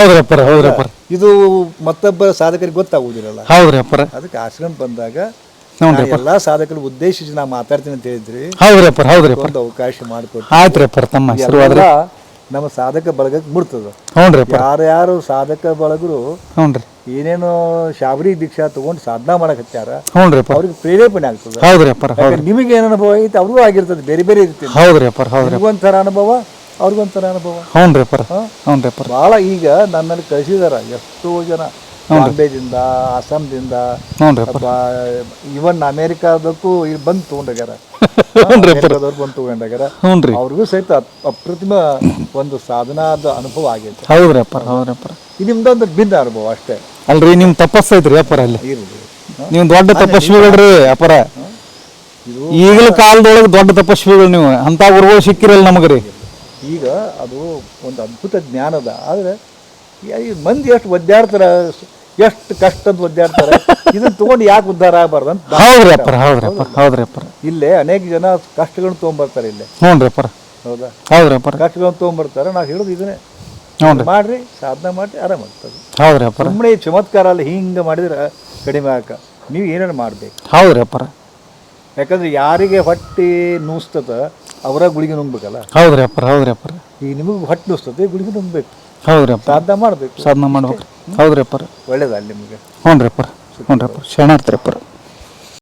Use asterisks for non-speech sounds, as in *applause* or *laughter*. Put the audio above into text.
ಹೌದ್ರಿ ಅಪ್ಪರ ಇದು ಮತ್ತೊಬ್ಬ ಸಾಧಕರಿಗೆ ಗೊತ್ತಾಗುವುದಿಲ್ಲ ಹೌದ್ರಿ ಅಪ್ಪರ ಅದಕ್ಕೆ ಆಶ್ರಮ ಬಂದಾಗ ಎಲ್ಲಾ ಸಾಧಕರು ಉದ್ದೇಶಿಸಿ ನಾ ಮಾತಾಡ್ತೀನಿ ಅಂತ ಹೇಳಿದ್ರಿ. ಹೌದ್ರಿ ಅಪ್ಪರ ಹೌದ್ರಿ ಅಪ್ಪರ ಒಂದು ಅವಕಾಶ ಮಾಡಿಕೊಟ್ಟು ಅಪ್ಪರ ತಮ್ಮ ನಮ್ಮ ಸಾಧಕ ಬಳಗಕ್ಕೆ ಮುಡ್ತದ ಹ್ಞೂ ರೀ. ಅಪ್ಪರ ಯಾರ್ಯಾರು ಸಾಧಕ ಬಳಗರು ಏನೇನು ಏನೇನೋ ಶಾಬರಿ ದೀಕ್ಷಾ ತಗೊಂಡು ಸಾಧನಾ ಮಾಡಕ್ ಹಚ್ಚಾರ ಹ್ಞೂ ರೀ ಅಪ್ಪರ ಅವ್ರಿಗೆ ಪ್ರೇರೇಪಣೆ ಆಗ್ತದ. ಹೌದ್ರಿ ಅಪ್ಪರ ಹೌದು ಯಾಕಂದ್ರೆ ನಿಮಗೆ ಏನು ಅನುಭವ ಐತೆ ಅವ್ರಿಗೂ ಆಗಿರ್ತದೆ ಬೇರೆ ಬೇರೆ ರೀತಿ ಹೌದ್ರಿ ಅಪ್ಪರ ಹೌದ್ರಿ ನಿಮಗೊಂಥರ ಅನುಭವ? ಅವ್ರಿಗೊಂಥರ ಅನುಭವ. ಹ್ಞೂ ರೀ ಪರ. ಹ್ಞೂ ರೀ ಅಪ್ಪರ ಭಾಳ ಈಗ ನನ್ನಲ್ಲಿ ಕಳಿಸಿದಾರ ಎಷ್ಟೋ ಜನ ಬಾಂಬೆದಿಂದ ಅಸ್ಸಾಂದಿಂದ ಇವನ್ ಅಮೇರಿಕಾದಕ್ಕೂ ಇಲ್ಲಿ ಬಂದು ತಗೊಂಡಾಗ್ಯಾರ. *laughs* ಬಂದು ತೊಗೊಂಡಾಗ್ಯಾರ. ಹ್ಞೂ ರೀ ಅವ್ರಿಗೂ ಸಹಿತ ಅಪ್- ಅಪ್ರತಿಮ ಒಂದು ಸಾಧನಾದ ಅನುಭವ ಆಗೈತೆ. ಹೌದ್ರಿ ಅಪ್ಪರ ಹೌದ್ರಿ ಅಪ್ಪರ ಇದು ನಿಮ್ದೊಂದು ಭಿನ್ನ ಅನುಭವ ಅಷ್ಟೇ. ಅಲ್ರಿ ನಿಮ್ಮ ತಪಸ್ಸು ಐತ್ರಿ ಅಪ್ಪರ ಅಲ್ಲಿ. ನೀವು ದೊಡ್ಡ ತಪಸ್ವಿಗಳ್ರಿ ಅಪ್ಪರ ಈಗಿನ ಈಗಲ ಕಾಲದೊಳಗೆ ದೊಡ್ಡ ತಪಸ್ವಿಗಳು ನೀವು. ಅಂತ ಗುರುಗಳು ಸಿಕ್ಕಿರಲ್ಲ ನಮಗ್ರಿ ಈಗ ಅದು ಒಂದು ಅದ್ಭುತ ಜ್ಞಾನದ ಆದರೆ ಈ ಮಂದಿ ಎಷ್ಟು ಒದ್ದಾಡ್ತಾರೆ ಎಷ್ಟು ಕಷ್ಟದ ಒದ್ದಾಡ್ತಾರೆ ಇದನ್ನ ತೊಗೊಂಡು ಯಾಕೆ ಉದ್ಧಾರ ಆಗಬಾರ್ದು ಅಂತ ಹೌದ್ರಪ್ಪ ಹೌದ್ರಪ್ಪ ಅಪ್ಪರ ಹೌದ್ರಿ ಅಪ್ಪರ ಹೌದ್ರಿ ಅಪ್ಪರ ಇಲ್ಲೇ ಅನೇಕ ಜನ ಕಷ್ಟಗಳನ್ನ ತೊಗೊಂಬರ್ತಾರೆ ಇಲ್ಲೇ. ಹೌದಾ? ಹೌದ್ರಪ್ಪ ಕಷ್ಟಗಳನ್ನ ತೊಗೊಂಬರ್ತಾರೆ ನಾವು ಹೇಳೋದು ಇದನ್ನೇ. ಮಾಡ್ರಿ ಸಾಧನೆ ಮಾಡಿ ಆರಾಮಾಗ್ತದೆ ಹೌದ್ರಪ್ಪ ಸುಮ್ಮನೆ ಚಮತ್ಕಾರ ಅಲ್ಲಿ ಹಿಂಗೆ ಮಾಡಿದ್ರೆ ಕಡಿಮೆ ಆಕ ನೀವು ಏನೇನು ಮಾಡ್ಬೇಕು. ಹೌದ್ರಪ್ಪ ಯಾಕಂದ್ರೆ ಯಾರಿಗೆ ಹೊಟ್ಟೆ ನುಸ್ತದ ಅವರ ಗುಳಿಗೆ ನುಂಗ್ಬೇಕಲ್ಲ? ಹೌದ್ರಿ ಅಪ್ಪರ ಹೌದ್ರಿ ಅಪ್ಪರ ಈಗ ನಿಮಗೆ ಹೊಟ್ಟೆ ನೋಸ್ತದೆ ಗುಳಿಗೆ ನುಂಗ್ಬೇಕು. ಹೌದ್ರಿ ಅಪ್ಪ. ಸಾಧನೆ ಮಾಡಬೇಕು. ಸಾಧನೆ ಮಾಡ್ಬೇಕ್ರಿ. ಹೌದ್ರಿ ಅಪ್ಪರ ಒಳ್ಳೇದಲ್ಲ ನಿಮಗೆ? ಹ್ಞೂ ರೀ ಅಪ್ಪರ ಹ್ಞೂ ರೀ ಅಪ್ಪರ ಶರಣಾರ್ಥಿ ಅಪ್ಪರ